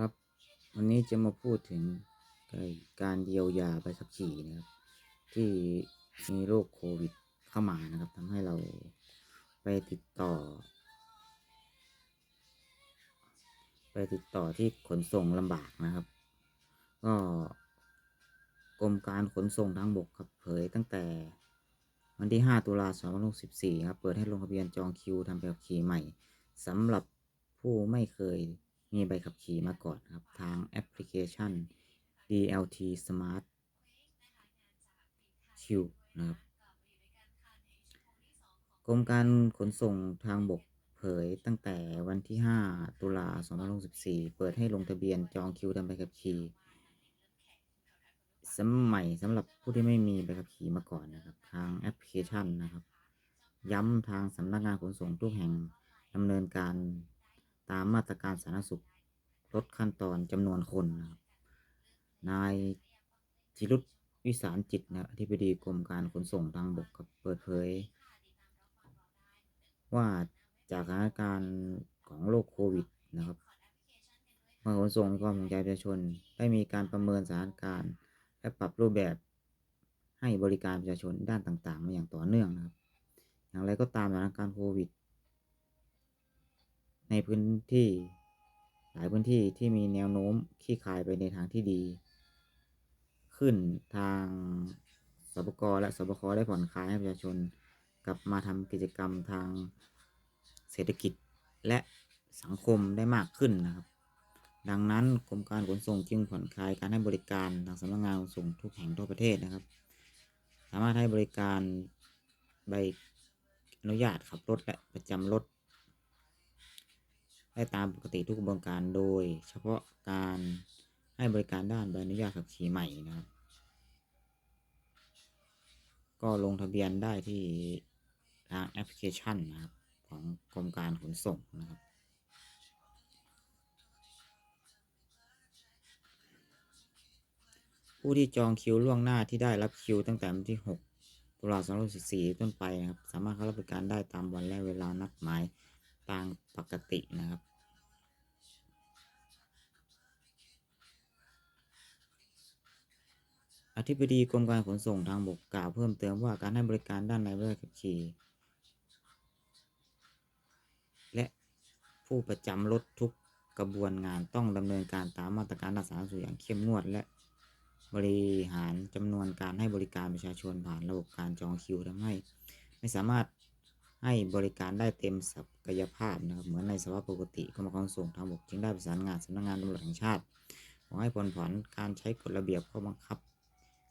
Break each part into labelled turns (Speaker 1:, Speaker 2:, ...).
Speaker 1: ครับ วันนี้จะมาพูดถึงการเยียวยาใบขับขี่นะครับ ที่มีโรคโควิดเข้ามานะครับทำให้เราไปติดต่อ ไปติดต่อที่ขนส่งลำบากนะครับ ก็กรมการขนส่งทางบกครับเผยตั้งแต่วันที่ 5 ตุลาคม2064ครับ เปิดให้ลงทะเบียนจองคิวทำใบขับขี่ใหม่สำหรับผู้ไม่เคย มีใบขับขี่มาก่อนครับ ทางแอปพลิเคชัน DLT Smart Q นะครับกรมการขนส่งทางบกเผยตั้งแต่วันที่ 5 ตุลาคม2064 เปิดให้ลงทะเบียนจองคิวทำใบขับขี่สมัยสำหรับผู้ที่ไม่มีใบขับขี่มาก่อนนะครับ ทางแอปพลิเคชันนะครับ ย้ำทางสำนักงานขนส่งทุกแห่งดำเนินการ ตามมาตรการสาธารณสุขลดขั้นตอนจำนวนคนนะครับนายจิรุตวิสารจิตนะอธิบดีกรมการขนส่งทางบกกับเปิดเผย ว่าจากสถานการณ์ของโรคโควิดนะครับทางขนส่งมีความห่วงใยประชาชนได้มีการประเมินสถานการณ์ และปรับรูปแบบให้บริการประชาชนด้านต่างๆ มาอย่างต่อเนื่องนะครับ อย่างไรก็ตามสถานการณ์โควิด ในพื้นที่ หลายพื้นที่ที่มีแนวโน้มขี้คายไปในทางที่ดี ขึ้นทางสบกและสบคได้ผ่อนคลายให้ประชาชน กลับมาทำกิจกรรมทางเศรษฐกิจและสังคมได้มากขึ้นนะครับ ดังนั้นกรมการขนส่งจึงผ่อนคลายการให้บริการทางสำนักงานขนส่งทุกแห่งทั่วประเทศนะครับ สามารถให้บริการใบอนุญาตขับรถและประจำรถ ได้ตามปกติทุกกระบวนการโดย เฉพาะการให้บริการด้านใบอนุญาตขับขี่ใหม่นะครับ ก็ลงทะเบียนได้ที่ทางแอปพลิเคชันนะครับ ของกรมการขนส่งนะครับผู้ที่จองคิวล่วงหน้าที่ได้รับคิวตั้งแต่วันที่6ตุลาคม2014ต้นไปนะครับ สามารถเข้ารับบริการได้ตามวันและเวลานัดหมาย ตามปกตินะครับ อธิบดีกรมการขนส่งทางบกกล่าวเพิ่มเติมว่าการให้บริการด้านในใบขับขี่และผู้ประจำรถทุกกระบวนงานต้องดำเนินการตามมาตรการรักษาสุขอย่างเข้มงวด และบริหารจำนวนการให้บริการประชาชนผ่านระบบการจองคิวทำให้ ไม่สามารถ ให้บริการได้เต็มศักยภาพนะครับเหมือนในสภาพปกติกรมการขนส่งทางบกจึงได้ประสานงานสำนักงานตำรวจแห่งชาติขอให้ผ่อนผันการใช้กฎระเบียบข้อบังคับ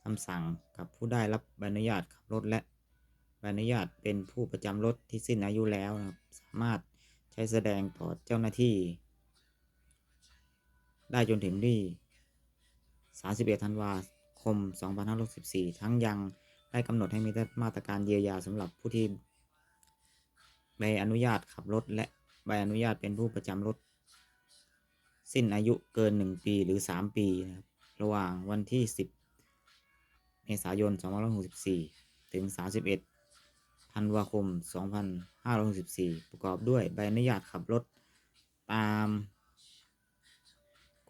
Speaker 1: คำสั่งกับผู้ได้รับใบอนุญาตขับรถและใบอนุญาตเป็นผู้ประจำรถที่สิ้นอายุแล้วนะครับสามารถใช้แสดงต่อเจ้าหน้าที่ ได้จนถึงที่ 31 ธันวาคม 2564 ทั้งยังได้กำหนดให้มีมาตรการเยียวยาสำหรับผู้ที่ บอนุญาตขับรถ และใบอนุญาตเป็นผู้ประจำรถ สิ้นอายุเกิน 1 ปีหรือ 3 ปีนะครับระหว่างวันที่ 10 เมษายน 2564 ถึง 31 ธันวาคม 2564 ประกอบด้วยใบอนุญาตขับรถตาม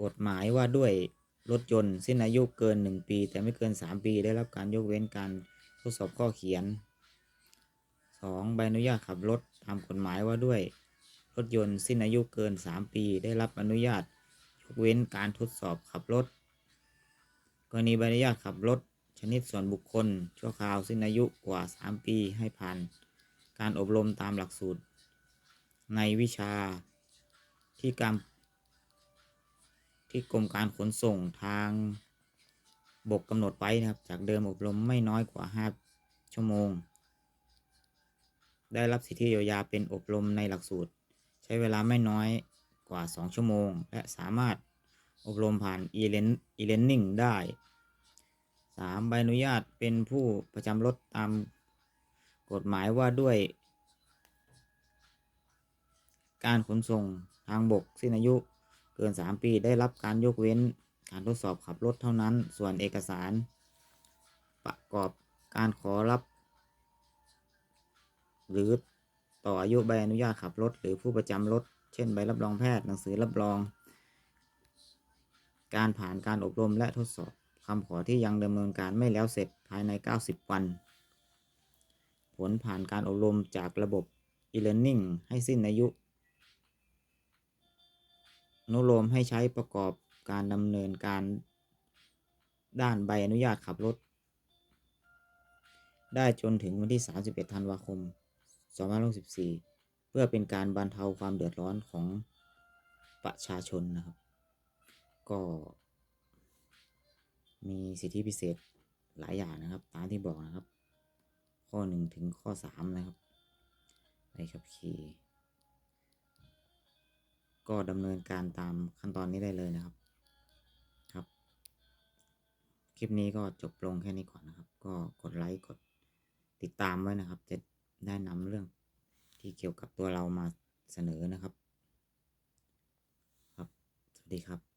Speaker 1: กฎหมายว่าด้วยรถยนต์สิ้นอายุเกิน 1 ปี แต่ไม่เกิน 3 ปี ได้รับการยกเว้นการทดสอบข้อเขียน 2. ใบอนุญาตขับรถ ตามกฎหมายว่าด้วย รถยนต์สิ้นอายุเกิน 3 ปีได้รับอนุญาต ยกเว้นการทดสอบขับรถ กรณีใบอนุญาตขับรถ ชนิดส่วนบุคคล ชั่วคราวสิ้นอายุกว่า 3 ปีให้ผ่าน การอบรมตามหลักสูตร ในวิชาที่การที่กรมการขนส่งทางบกกำหนดไว้นะครับ จากเดิมอบรมไม่น้อยกว่า 5 ชั่วโมง ได้รับสิทธิเยียวยาเป็นอบรมในหลักสูตร ใช้เวลาไม่น้อยกว่า 2 ชั่วโมง และสามารถอบรมผ่าน e-learning ได้ 3. ใบอนุญาตเป็นผู้ประจำรถตามกฎหมายว่าด้วย การขนส่งทางบกสิ้นอายุเกิน 3 ปีได้รับการยกเว้นการทดสอบขับรถเท่านั้น ส่วนเอกสาร ประกอบการขอรับ หรือต่ออายุใบอนุญาตขับรถ หรือผู้ประจำรถ เช่นใบรับรองแพทย์หนังสือรับรอง การผ่านการอบรมและทดสอบคำขอที่ยังดำเนินการไม่แล้วเสร็จภายใน 90 วัน ผลผ่านการอบรมจากระบบ e-learning ให้สิ้นอายุนุโลมให้ใช้ประกอบการดำเนินการด้านใบอนุญาตขับรถ ได้จนถึงวันที่ 31 ธันวาคม 2564 เพื่อเป็นการบรรเทาความเดือดร้อนของประชาชนนะครับ ก็มีสิทธิพิเศษหลายอย่างนะครับ ตามที่บอกนะครับ ข้อ 1 ถึงข้อ 3 นะครับใบขับขี่ก็ดำเนินการตามขั้นตอนนี้ได้เลยนะครับครับ คลิปนี้ก็จบลงแค่นี้ก่อนนะครับ ก็กดไลค์กดติดตามไว้นะครับจะ ได้นำเรื่องที่เกี่ยวกับตัวเรามาเสนอนะครับ ครับ สวัสดีครับ